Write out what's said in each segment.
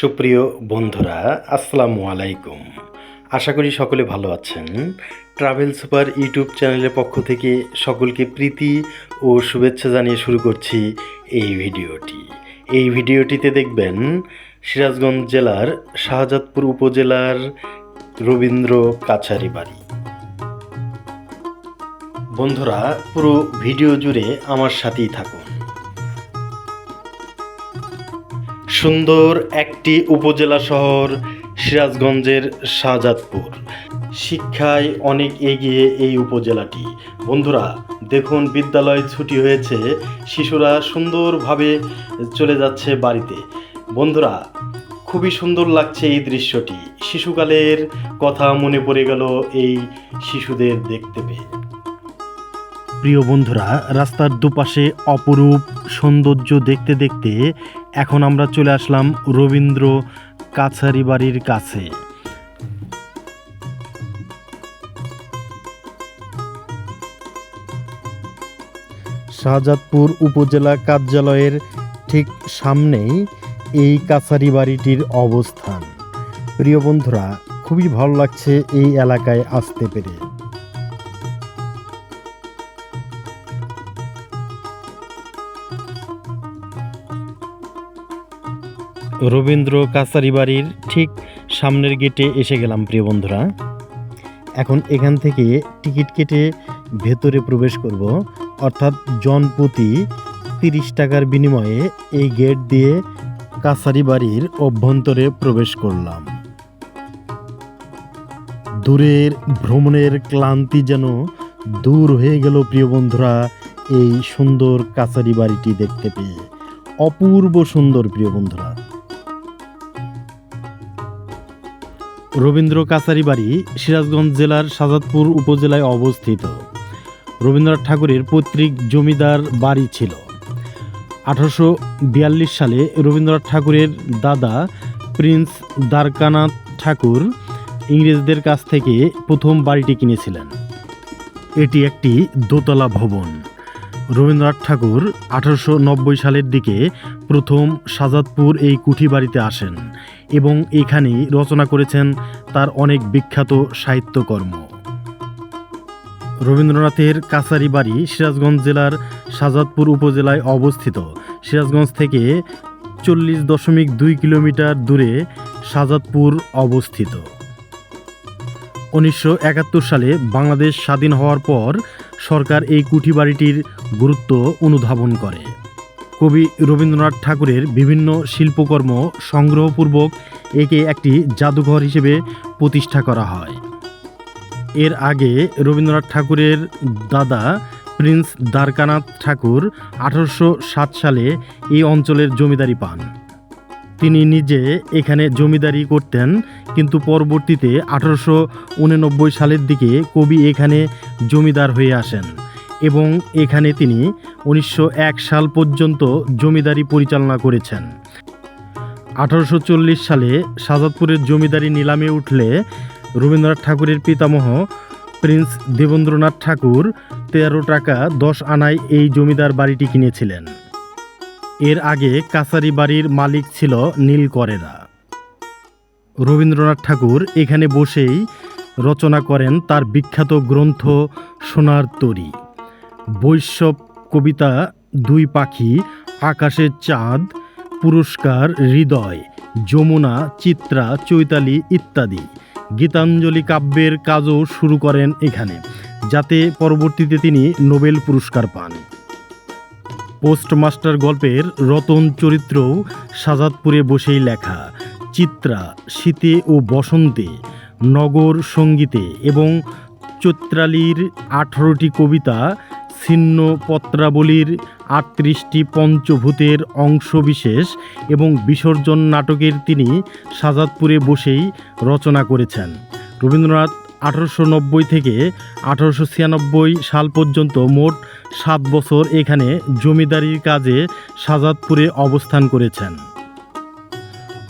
সুপ্রিয় বন্ধুরা, আসসালামু আলাইকুম। আশা করি সকলে ভালো আছেন। ট্রাভেল সুপার ইউটিউব চ্যানেলের পক্ষ থেকে সকলকে প্রীতি ও শুভেচ্ছা জানিয়ে শুরু করছি এই ভিডিওটি। এই ভিডিওটিতে দেখবেন সিরাজগঞ্জ জেলার শাহজাদপুর উপজেলার রবীন্দ্র কাছারি বাড়ি। বন্ধুরা, পুরো ভিডিও জুড়ে আমার সাথেই থাকুন। সুন্দর একটি উপজেলা শহর সিরাজগঞ্জের শাহজাদপুর। শিক্ষায় অনেক এগিয়ে এই উপজেলাটি। বন্ধুরা, দেখুন বিদ্যালয় ছুটি হয়েছে, শিশুরা সুন্দরভাবে চলে যাচ্ছে বাড়িতে। বন্ধুরা, খুবই সুন্দর লাগছে এই দৃশ্যটি। শিশুকালের কথা মনে পড়ে গেল এই শিশুদের দেখতে পেয়ে। প্রিয় বন্ধুরা, রাস্তার দুপাশে অপরূপ সৌন্দর্য দেখতে দেখতে এখন আমরা চলে আসলাম রবীন্দ্র কাছারি বাড়ির কাছে। শাহজাদপুর উপজেলা কার্যালয়ের ঠিক সামনেই এই কাছারি বাড়িটির অবস্থান। প্রিয় বন্ধুরা, খুবই ভালো লাগছে এই এলাকায় আসতে পেরে। রবীন্দ্র কাছারি বাড়ির ঠিক সামনের গেটে এসে গেলাম, প্রিয় বন্ধুরা। এখন এখান থেকে টিকিট কেটে ভেতরে প্রবেশ করব। অর্থাৎ জনপ্রতি তিরিশ টাকার বিনিময়ে এই গেট দিয়ে কাছারি বাড়ির অভ্যন্তরে প্রবেশ করলাম। দূরের ভ্রমণের ক্লান্তি যেন দূর হয়ে গেল, প্রিয় বন্ধুরা, এই সুন্দর কাছারি বাড়িটি দেখতে পেয়ে। অপূর্ব সুন্দর, প্রিয় বন্ধুরা। রবীন্দ্র কাছারি বাড়ি সিরাজগঞ্জ জেলার সাজাদপুর উপজেলায় অবস্থিত। রবীন্দ্রনাথ ঠাকুরের পৈতৃক জমিদার বাড়ি ছিল। আঠারোশো বিয়াল্লিশ সালে রবীন্দ্রনাথ ঠাকুরের দাদা প্রিন্স দ্বারকানাথ ঠাকুর ইংরেজদের কাছ থেকে প্রথম বাড়িটি কিনেছিলেন। এটি একটি দোতলা ভবন। রবীন্দ্রনাথ ঠাকুর আঠারোশো নব্বই সালের দিকে প্রথম সাজাদপুর এই কুঠি বাড়িতে আসেন। এবং এখানেই রচনা করেছেন তার অনেক বিখ্যাত সাহিত্যকর্ম। রবীন্দ্রনাথের কাছারি বাড়ি সিরাজগঞ্জ জেলার সাজাদপুর উপজেলায় অবস্থিত। সিরাজগঞ্জ থেকে চল্লিশ দশমিক দুই কিলোমিটার দূরে সাজাদপুর অবস্থিত। উনিশশো একাত্তর সালে বাংলাদেশ স্বাধীন হওয়ার পর সরকার এই কুঠি বাড়িটির গুরুত্ব অনুধাবন করে। কবি রবীন্দ্রনাথ ঠাকুরের বিভিন্ন শিল্পকর্ম সংগ্রহপূর্বক একে একটি জাদুঘর হিসেবে প্রতিষ্ঠা করা হয়। এর আগে রবীন্দ্রনাথ ঠাকুরের দাদা প্রিন্স দ্বারকানাথ ঠাকুর আঠারোশো সাত সালে এই অঞ্চলের জমিদারি পান। তিনি নিজে এখানে জমিদারি করতেন, কিন্তু পরবর্তীতে আঠারোশো উননব্বই সালের দিকে কবি এখানে জমিদার হয়ে আসেন। এবং এখানে তিনি উনিশশো এক সাল পর্যন্ত জমিদারি পরিচালনা করেছেন। আঠারোশো চল্লিশ সালে সাজাদপুরের জমিদারি নিলামে উঠলে রবীন্দ্রনাথ ঠাকুরের পিতামহ প্রিন্স দেবেন্দ্রনাথ ঠাকুর তেরো টাকা দশ আনায় এই জমিদার বাড়িটি কিনেছিলেন। এর আগে কাছারি বাড়ির মালিক ছিল নীলকরেরা। রবীন্দ্রনাথ ঠাকুর এখানে বসেই রচনা করেন তার বিখ্যাত গ্রন্থ সোনার তরী। বৈষ্ণব কবিতা দুই পাখি, আকাশের চাঁদ, পুরস্কার, হৃদয়, যমুনা, চিত্রা, চৈতালি ইত্যাদি। গীতাঞ্জলি কাব্যের কাজও শুরু করেন এখানে, যাতে পরবর্তীতে তিনি নোবেল পুরস্কার পান। পোস্টমাস্টার গল্পের রতন চরিত্রও সাজাদপুরে বসেই লেখা। চিত্রা, শীতে ও বসন্তে, নগর সঙ্গীতে এবং চৈত্রালীর আঠারোটি কবিতা ছিন্ন পত্রাবলীর আটত্রিশটি পঞ্চভূতের অংশবিশেষ এবং বিসর্জন নাটকের তিনি সাজাদপুরে বসেই রচনা করেছেন। রবীন্দ্রনাথ আঠারোশো নব্বই থেকে আঠারোশো ছিয়ানব্বই সাল পর্যন্ত মোট সাত বছর এখানে জমিদারির কাজে সাজাদপুরে অবস্থান করেছেন।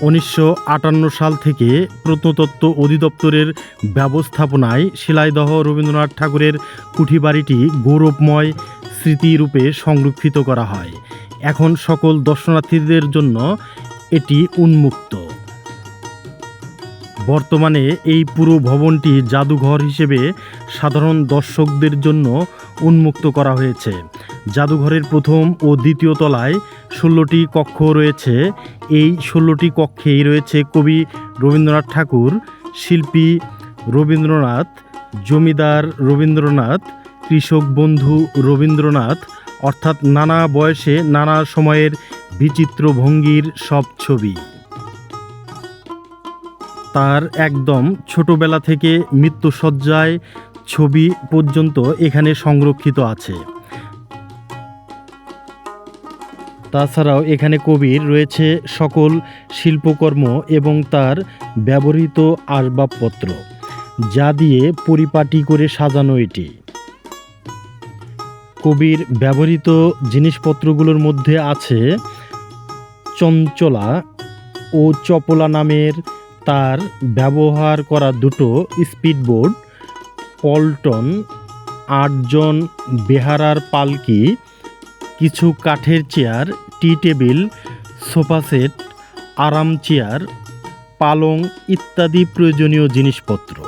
উনিশশো আটান্ন সাল থেকে প্রত্নতত্ত্ব অধিদপ্তরের ব্যবস্থাপনায় শিলাইদহ রবীন্দ্রনাথ ঠাকুরের কুঠিবাড়িটি গৌরবময় স্মৃতিরূপে সংরক্ষিত করা হয়। এখন সকল দর্শনার্থীদের জন্য এটি উন্মুক্ত। বর্তমানে এই পুরো ভবনটি জাদুঘর হিসেবে সাধারণ দর্শকদের জন্য উন্মুক্ত করা হয়েছে। জাদুঘরের প্রথম ও দ্বিতীয় তলায় ষোলোটি কক্ষ রয়েছে। এই ষোলোটি কক্ষেই রয়েছে কবি রবীন্দ্রনাথ ঠাকুর, শিল্পী রবীন্দ্রনাথ, জমিদার রবীন্দ্রনাথ, কৃষক বন্ধু রবীন্দ্রনাথ, অর্থাৎ নানা বয়সে নানা সময়ের বিচিত্র ভঙ্গির সব ছবি। তার একদম ছোটবেলা থেকে মৃত্যুসজ্জায় ছবি পর্যন্ত এখানে সংরক্ষিত আছে। তাছাড়াও এখানে কবির রয়েছে সকল শিল্পকর্ম এবং তার ব্যবহৃত আসবাবপত্র, যা দিয়ে পরিপাটি করে সাজানো এটি। কবির ব্যবহৃত জিনিসপত্রগুলোর মধ্যে আছে চঞ্চলা ও চপলা নামের তার ব্যবহার করা দুটো স্পিডবোট, পল্টন, আটজন বেহারার পালকি, কিছু কাঠের chair, tea table, sofa set, আরাম চেয়ার, পালং ইত্যাদি প্রয়োজনীয় জিনিসপত্র।